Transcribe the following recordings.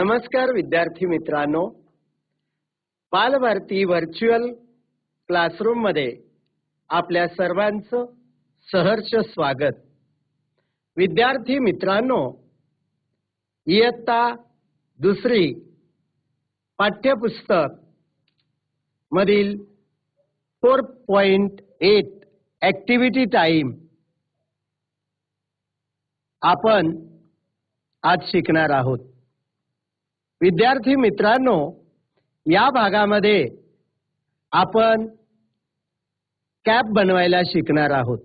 नमस्कार विद्यार्थी मित्रांनो. बालभारती व्हर्च्युअल क्लासरूममध्ये आपल्या सर्वांचं सहर्ष स्वागत. विद्यार्थी मित्रांनो इयत्ता दुसरी पाठ्यपुस्तक मधील four point eight activity time आपण आज शिकणार आहोत. विद्यार्थी मित्रांनो या भागामध्ये आपण कॅप बनवायला शिकणार आहोत.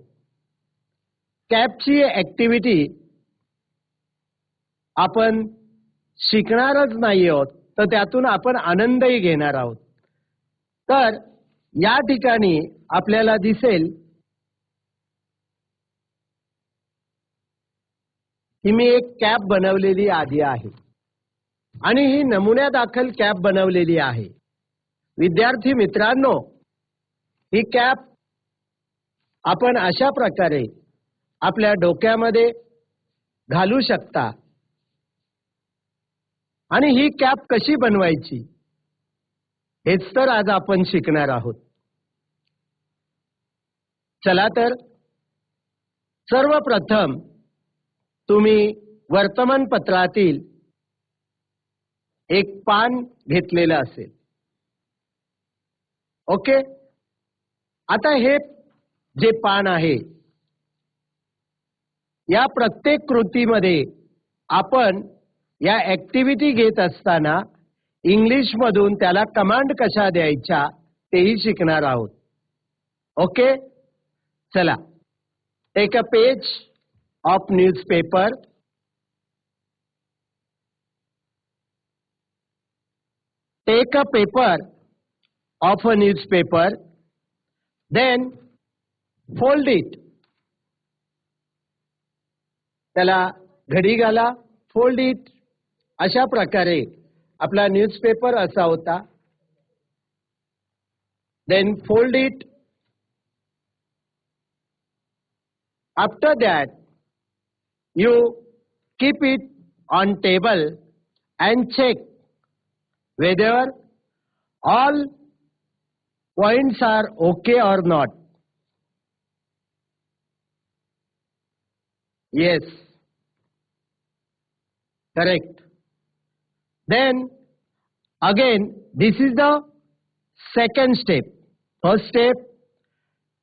कॅपची ऍक्टिव्हिटी आपण शिकणारच नाही आहोत तर त्यातून आपण आनंदही घेणार आहोत. तर या ठिकाणी आपल्याला दिसेल की मी एक कॅप बनवलेली आधी आहे. आणि ही नमुन्या दाखल कॅप बनवलेली आहे. विद्यार्थी मित्रांनो ही कॅप आपण अशा प्रकारे आपल्या डोक्यामध्ये घालू शकता. आणि ही कॅप कशी बनवायची हेच तर आज आपण शिकणार आहोत. चला तर सर्वप्रथम तुम्ही वर्तमानपत्रातील एक पान घेतलेलं असेल. ओके? आता हे जे पान आहे या प्रत्येक कृतीमध्ये आपण या ऍक्टिव्हिटी घेत असताना इंग्लिश मधून त्याला कमांड कशा द्यायच्या तेही शिकणार आहोत. ओके? चला. Take a page of newspaper take a paper of a newspaper, then fold it. त्याला घडी घाला फोल्ड इट अशा प्रकारे आपला न्यूजपेपर असा होता. Then fold it after that you keep it on table and check whether all points are okay or not. Yes. Correct. Then again, this is the second step. First step,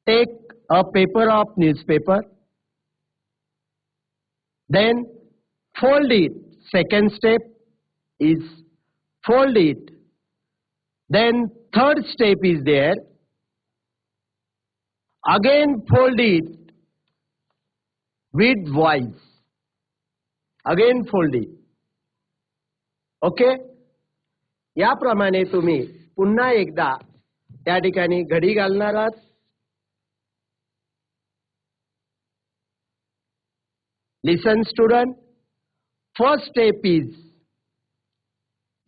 take a paper of newspaper. Then fold it. Second step is fold it. Then third step is there. Again fold it with voice. Again fold it. Okay याप्रमाणे तुम्ही पुन्हा एकदा त्या ठिकाणी घडी घालणार आहात listen student first step is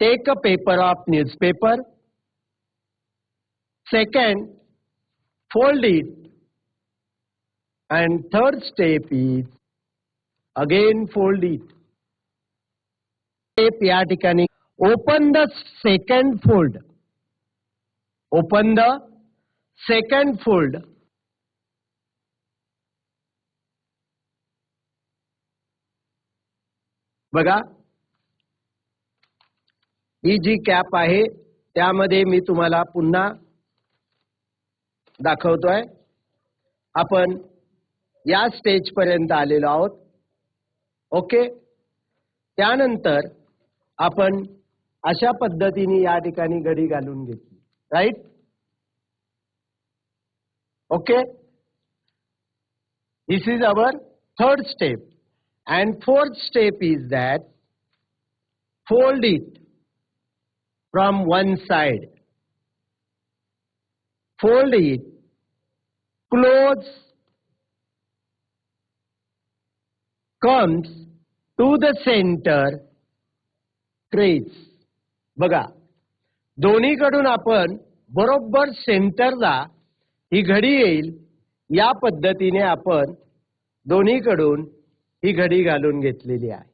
take a paper of newspaper. Second, fold it. And third step is again fold it. Step या ठिकाणी open the second fold. Open the second fold. बघा ही जी कॅप आहे त्यामध्ये मी तुम्हाला पुन्हा दाखवतोय. आपण या स्टेज पर्यंत आलेलो आहोत. ओके त्यानंतर आपण अशा पद्धतीने या ठिकाणी घडी घालून घेतली. Right okay this is our third step and fourth step is that fold it from one side. Fold it close comes to the center trace. बघा दोन्हीकडून आपण बरोबर सेंटरला ही घडी येईल या पद्धतीने आपण दोन्हीकडून ही घडी घालून घेतलेली आहे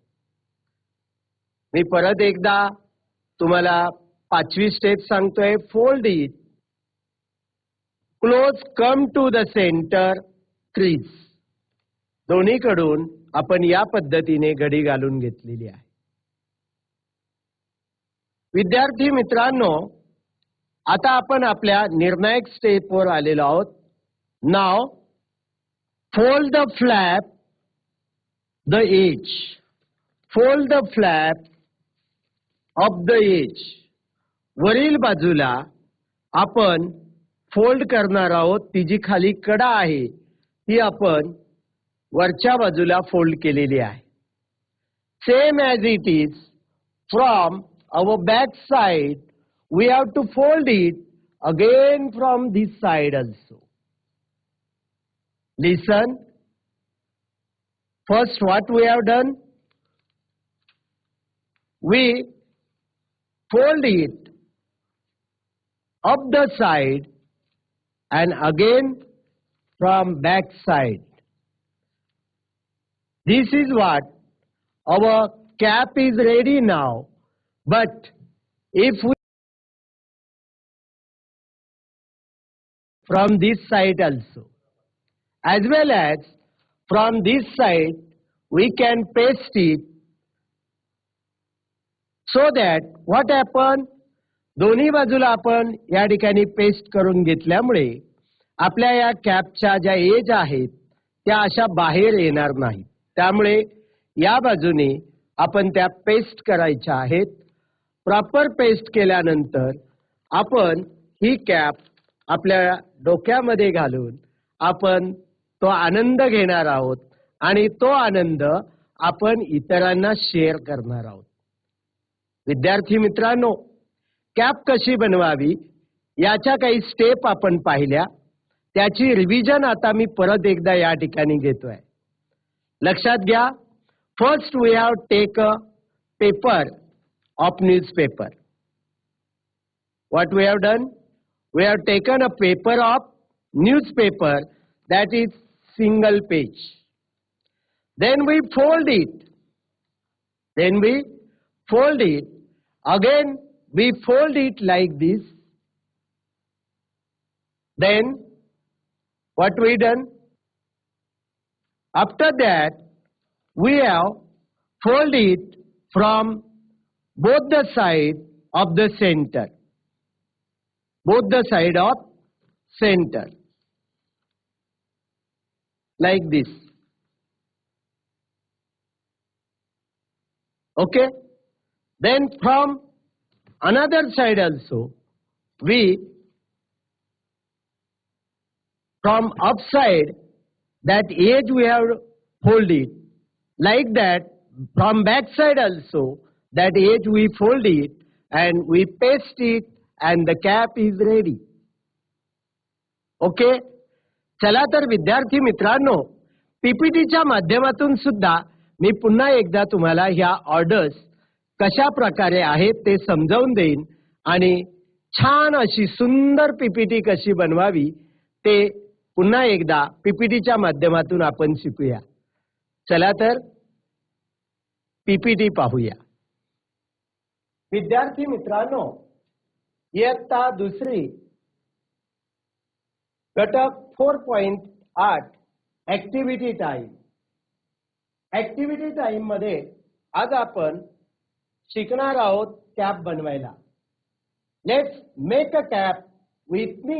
मी परत एकदा तुम्हाला पाचवी स्टेप सांगतोय fold it close come to the centre crease दोन्हीकडून आपण या पद्धतीने घडी घालून घेतलेली आहे. विद्यार्थी मित्रांनो आता आपण आपल्या निर्णायक स्टेपवर आलेलो आहोत. Now fold the flap the edge fold the flap of the edge वरील बाजूला आपण फोल्ड करणार आहोत. ती जी खाली कडा आहे ती आपण वरच्या बाजूला फोल्ड केलेली आहे. Same as it is from our back side we have to fold it again from this side also listen first what we have done we fold it up the side and again from back side. This is what our cap is ready now. But if we from this side also, as well as from this side, we can paste it so that what happen दोन्ही बाजूला आपण या ठिकाणी paste करून घेतल्यामुळे आपल्या या captcha ज्या एज आहेत त्या अशा बाहेर येणार नाहीत. त्यामुळे या बाजूने आपण त्या पेस्ट करायच्या आहेत. प्रॉपर पेस्ट केल्यानंतर आपण ही कॅप आपल्या डोक्यामध्ये घालून आपण तो आनंद घेणार आहोत आणि तो आनंद आपण इतरांना शेअर करणार आहोत. विद्यार्थी मित्रांनो कॅप कशी बनवावी याच्या काही स्टेप आपण पाहिल्या. त्याची रिव्हिजन आता मी परत एकदा या ठिकाणी घेतोय. लक्षात घ्या first we have take a paper of newspaper what we have done we have taken a paper of newspaper that is single page then we fold it then we fold it again we fold it like this. Then, what we done? After that, we have fold it from both the side of the center both the side of center like this okay then from another side also we from upside that edge we have hold it like that from back side also that edge we fold it and we paste it and the cap is ready. Okay चला तर विद्यार्थी मित्रांनो पीपीटीच्या माध्यमातून सुद्धा मी पुन्हा एकदा तुम्हाला ह्या ऑर्डर्स कशा प्रकारे आहेत ते समजावून देईन आणि छान अशी सुंदर पीपीटी कशी बनवावी ते पुन्हा एकदा पीपीटीच्या माध्यमातून आपण शिकूया. चला तर पीपीटी पाहूया. विद्यार्थी मित्रांनो इयत्ता दुसरी घटक फोर पॉइंट आठ ऍक्टिव्हिटी टाइम ऍक्टिव्हिटी टाइममध्ये आज आपण शिकणार आहोत कॅप बनवायला. Let's make a cap with me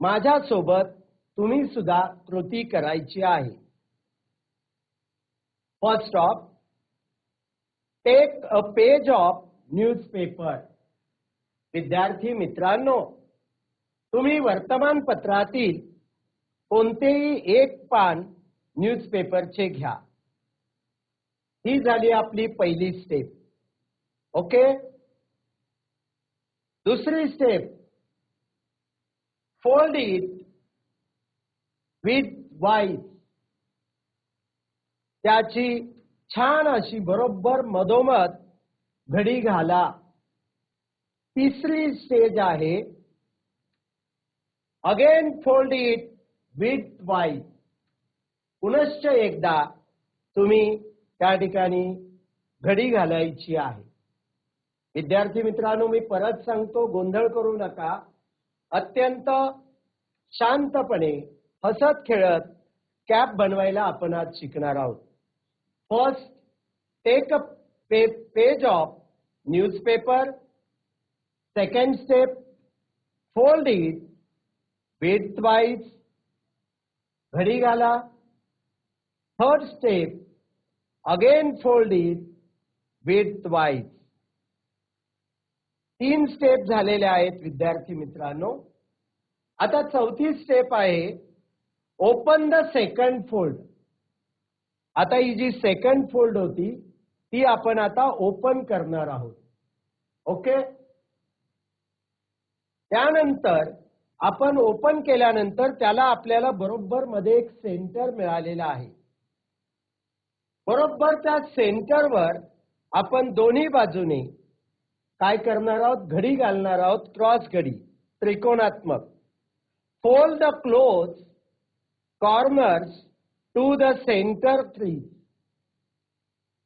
माझ्यासोबत तुम्ही सुद्धा कृती करायची आहे. First of take a page of newspaper विद्यार्थी मित्रांनो तुम्ही वर्तमानपत्रातील कोणतेही एक पान न्यूजपेपरचे घ्या. ही झाली आपली पहिली स्टेप ओके? दुसरी step fold it widthwise त्याची छान अशी बरोबर मधोमध घडी घाला. तिसरी स्टेज आहे. Again fold it widthwise पुनश्च एकदा तुम्ही त्या ठिकाणी घडी घालायची आहे. विद्यार्थी मित्रांनो मी परत सांगतो गोंधळ करू नका. अत्यंत शांतपणे हसत खेळत कॅप बनवायला आपण आज शिकणार आहोत. First take a page of newspaper second step fold it widthwise घडी घाला. Third step again fold it widthwise तीन स्टेप झालेले आहेत विद्यार्थी मित्रांनो. आता चौथी स्टेप आहे ओपन द सेकंड फोल्ड आता ही जी सेकंड फोल्ड होती ती आपण आता ओपन करणार आहोत. ओके त्यानंतर आपण ओपन केल्यानंतर त्याला आपल्याला बरोबर मध्ये एक सेंटर मिळालेला आहे. बरोबर त्या सेंटरवर आपण दोन्ही बाजूने काय करणार आहोत घडी घालणार आहोत क्रॉस घडी त्रिकोणात्मक fold the close corners to the centre tree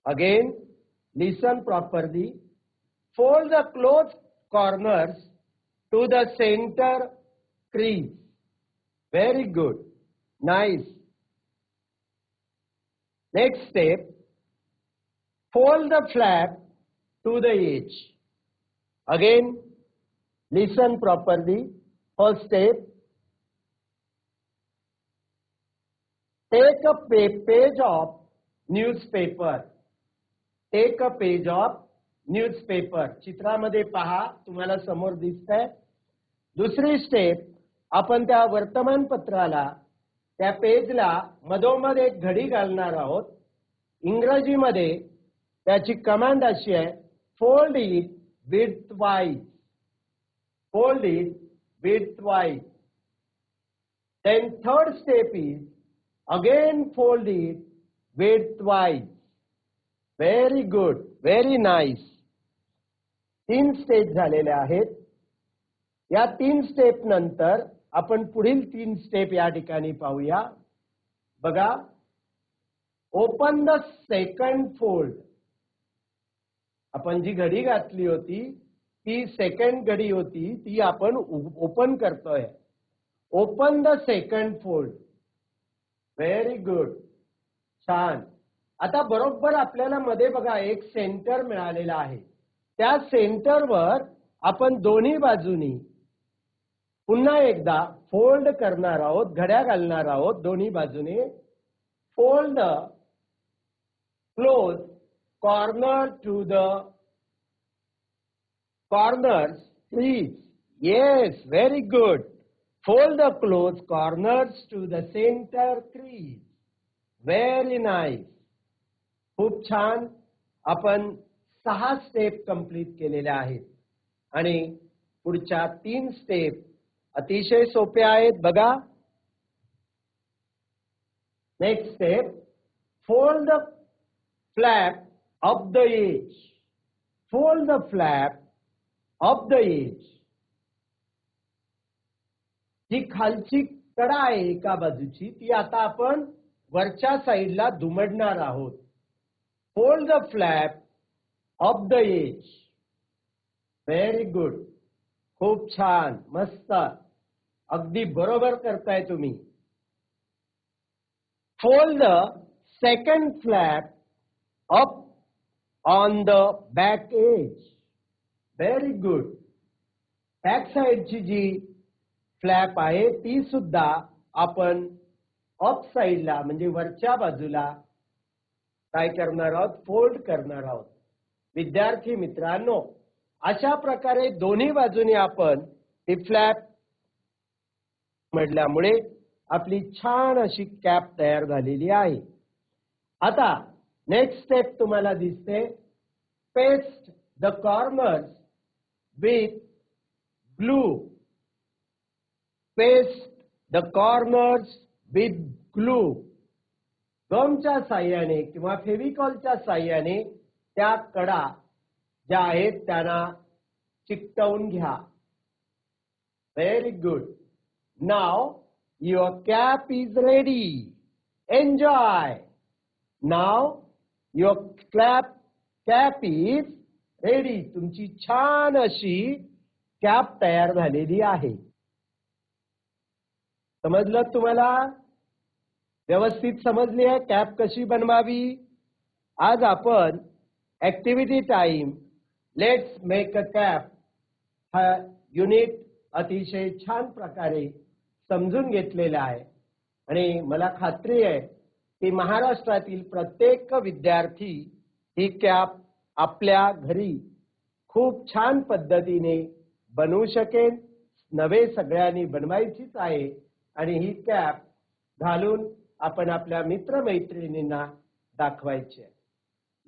again listen properly fold the close corners to the centre trees. Very good. Nice. Next step, fold the flap to the edge. Again, listen properly. First step, take a page of newspaper. Take a page of newspaper. चित्रामध्ये पहा तुम्हाला समोर दिसतंय दुसरी step आपण त्या वर्तमानपत्राला त्या पेजला मधोमध एक घडी घालणार आहोत इंग्रजीमध्ये त्याची कमांड अशी आहे fold it widthwise fold it widthwise then third step is again fold it widthwise very good very nice तीन स्टेप झालेले आहेत. या तीन स्टेप नंतर आपण पुढील तीन स्टेप या ठिकाणी पाहूया. बघा. ओपन द सेकंड फोल्ड आपण जी घडी घातली होती ती सेकंड घडी होती ती आपण ओपन करतोय. Open the second fold very good छान. आता बरोबर आपल्याला मध्ये बघा एक सेंटर मिळालेला आहे. त्या सेंटरवर आपण दोन्ही बाजूनी पुन्हा एकदा फोल्ड करणार आहोत घड्या घालणार आहोत दोन्ही बाजूने. Fold close corner to the corners please. Yes very good fold the close corners to the centre crease very nice खूप छान. आपण सहा स्टेप कंप्लीट केलेल्या आहेत. आणि पुढच्या तीन स्टेप अतिशय सोपे आहेत बघा. Next step fold the flap of the edge Fold the flap of the edge ही खालची कडा आहे एका बाजूची ती आता आपण वरच्या साईडला दुमडणार आहोत. Fold the flap of the edge very good खूप छान. मस्त. अगदी बरोबर करताय तुम्ही. Fold the second flap of on the back edge very good back साईडची जी फ्लॅप आहे ती सुद्धा आपण अप साइडला म्हणजे वरच्या बाजूला काय करणार आहोत? फोल्ड करणार आहोत. विद्यार्थी मित्रांनो अशा प्रकारे दोन्ही बाजूने आपण ती फ्लॅप म्हटल्यामुळे आपली छान अशी कॅप तयार झालेली आहे. आता नेक्स्ट स्टेप तुम्हाला दिसते. Paste the corners with glue paste the corners with glue गमच्या साह्याने किंवा फेविकॉलच्या साह्याने त्या कडा ज्या आहेत घ्या. Very good Now your cap is ready Enjoy. Now your clap cap is ready तुमची छान अशी कॅप तयार झालेली आहे. समजलं तुम्हाला? व्यवस्थित समजली आहे? कॅप कशी बनवावी? आज आपण activity time let's make a cap हा युनिट अतिशय छान प्रकारे समजून घेतलेला आहे. आणि मला खात्री आहे की महाराष्ट्रातील प्रत्येक विद्यार्थी ही कॅप आपल्या घरी खूप छान पद्धतीने बनवू शकेल. नवे सगळ्यांनी बनवायचीच आहे आणि ही कॅप घालून आपण आपल्या मित्रमैत्रिणींना दाखवायची आहे.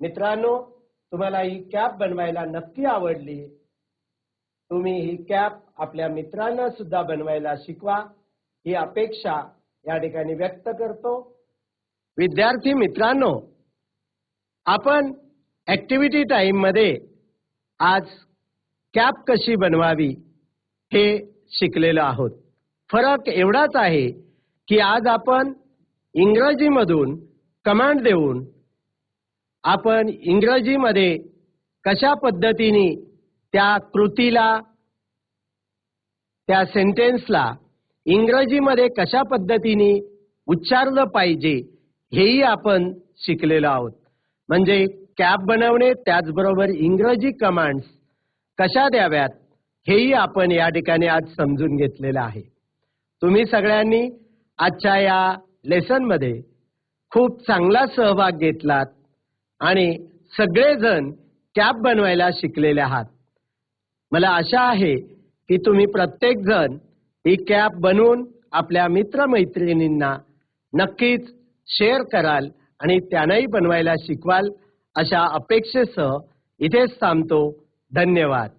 मित्रांनो तुम्हाला ही कॅप बनवायला नक्की आवडली? तुम्ही ही कॅप आपल्या मित्रांना सुद्धा बनवायला शिकवा. ही अपेक्षा या ठिकाणी व्यक्त करतो. विद्यार्थी मित्रांनो आपण ऍक्टिव्हिटी टाइममध्ये आज कॅप कशी बनवावी हे शिकलेलो आहोत. फरक एवढाच आहे की आज आपण इंग्रजीमधून कमांड देऊन आपण इंग्रजीमध्ये कशा पद्धतीने त्या कृतीला त्या सेंटेन्सला इंग्रजीमध्ये कशा पद्धतीने उच्चारलं पाहिजे हेही आपण शिकलेलो आहोत. म्हणजे कॅप बनवणे त्याचबरोबर इंग्रजी कमांड्स कशा द्याव्यात हेही आपण या ठिकाणी आज समजून घेतलेलं आहे. तुम्ही सगळ्यांनी आजच्या या लेसनमध्ये खूप चांगला सहभाग घेतलात आणि सगळेजण कॅप बनवायला शिकलेले आहात. मला आशा आहे की तुम्ही प्रत्येकजण ही कॅप बनवून आपल्या मित्रमैत्रिणींना नक्कीच शेअर कराल आणि त्यांनाही बनवायला शिकवाल अशा अपेक्षेसह इथेच थांबतो. धन्यवाद.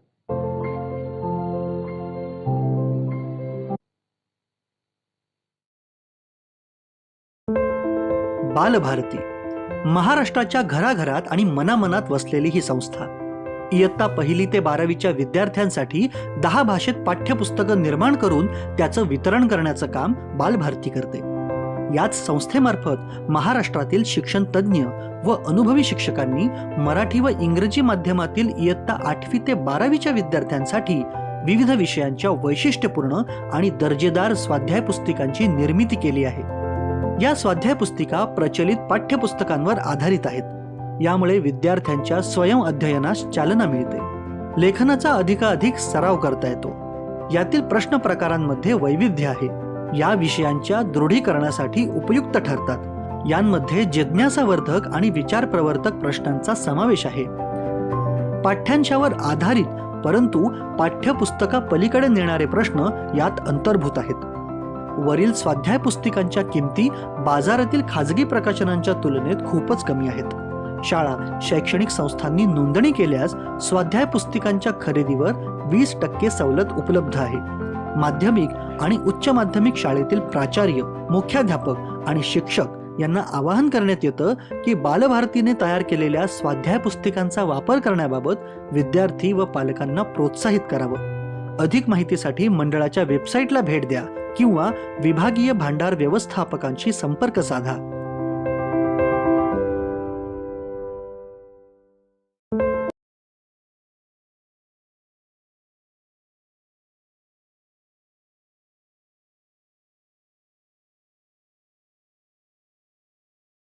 बालभारती महाराष्ट्राच्या घराघरात आणि मनामनात वसलेली ही संस्था इयत्ता पहिली ते बारावीच्या विद्यार्थ्यांसाठी दहा भाषेत पाठ्यपुस्तकं निर्माण करून त्याचं वितरण करण्याचं काम बालभारती करते. याच संस्थेमार्फत महाराष्ट्रातील शिक्षण तज्ज्ञ व अनुभवी शिक्षकांनी मराठी व इंग्रजी माध्यमातील इयत्ता आठवी ते बारावीच्या विद्यार्थ्यांसाठी विविध विषयांच्या वैशिष्ट्यपूर्ण आणि दर्जेदार स्वाध्याय पुस्तिकांची निर्मिती केली आहे. या स्वाध्याय पुस्तिका प्रचलित पाठ्यपुस्तकांवर आधारित आहेत. यामुळे विद्यार्थ्यांच्या स्वयं अध्ययनास चालना मिळते. लेखनाचा अधिकाधिक सराव करता येतो. यातील प्रश्न प्रकारांमध्ये वैविध्य आहे. या विषयांच्या दृढीकरणासाठी उपयुक्त ठरतात. यांमध्ये जिज्ञासावर्धक आणि विचार प्रवर्तक प्रश्नांचा समावेश आहे. पाठ्यांशावर आधारित परंतु पाठ्यपुस्तका पलीकडे नेणारे प्रश्न यात अंतर्भूत आहेत. वरील स्वाध्याय पुस्तिकांच्या किमती बाजारातील खाजगी प्रकाशनांच्या तुलनेत खूपच कमी आहेत. शाळा शैक्षणिक संस्थांनी नोंदणी केल्यास स्वाध्याय पुस्तिकांच्या खरेदीवर वीस टक्के सवलत उपलब्ध आहे. माध्यमिक आणि उच्च माध्यमिक शाळेतील प्राचार्य मुख्याध्यापक आणि शिक्षक यांना आवाहन करण्यात येतं की बालभारतीने तयार केलेल्या स्वाध्याय पुस्तिकांचा वापर करण्याबाबत विद्यार्थी व पालकांना प्रोत्साहित करावं. अधिक माहितीसाठी मंडळाच्या वेबसाईटला भेट द्या किंवा विभागीय भांडार व्यवस्थापकांशी संपर्क साधा.